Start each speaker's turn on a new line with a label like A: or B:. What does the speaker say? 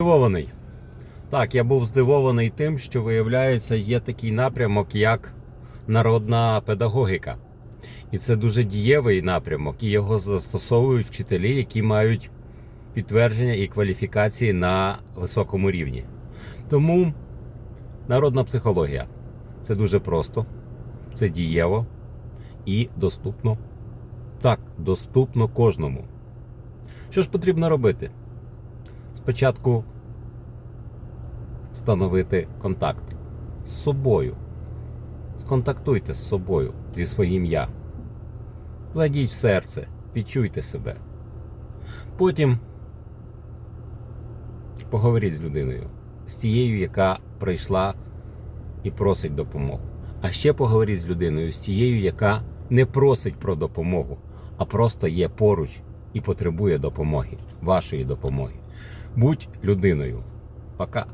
A: Здивований. Так, я був здивований тим, що виявляється, є такий напрямок, як народна педагогіка. І це дуже дієвий напрямок, і його застосовують вчителі, які мають підтвердження і кваліфікації на високому рівні. Тому народна психологія це дуже просто, це дієво і доступно. Так, доступно кожному. Що ж потрібно робити? Спочатку встановити контакт з собою. Сконтактуйте з собою, зі своїм я. Зайдіть в серце, відчуйте себе. Потім поговоріть з людиною, з тією, яка прийшла і просить допомогу. А ще поговоріть з людиною, з тією, яка не просить про допомогу, а просто є поруч і потребує допомоги, вашої допомоги. Будь людиною. Пока.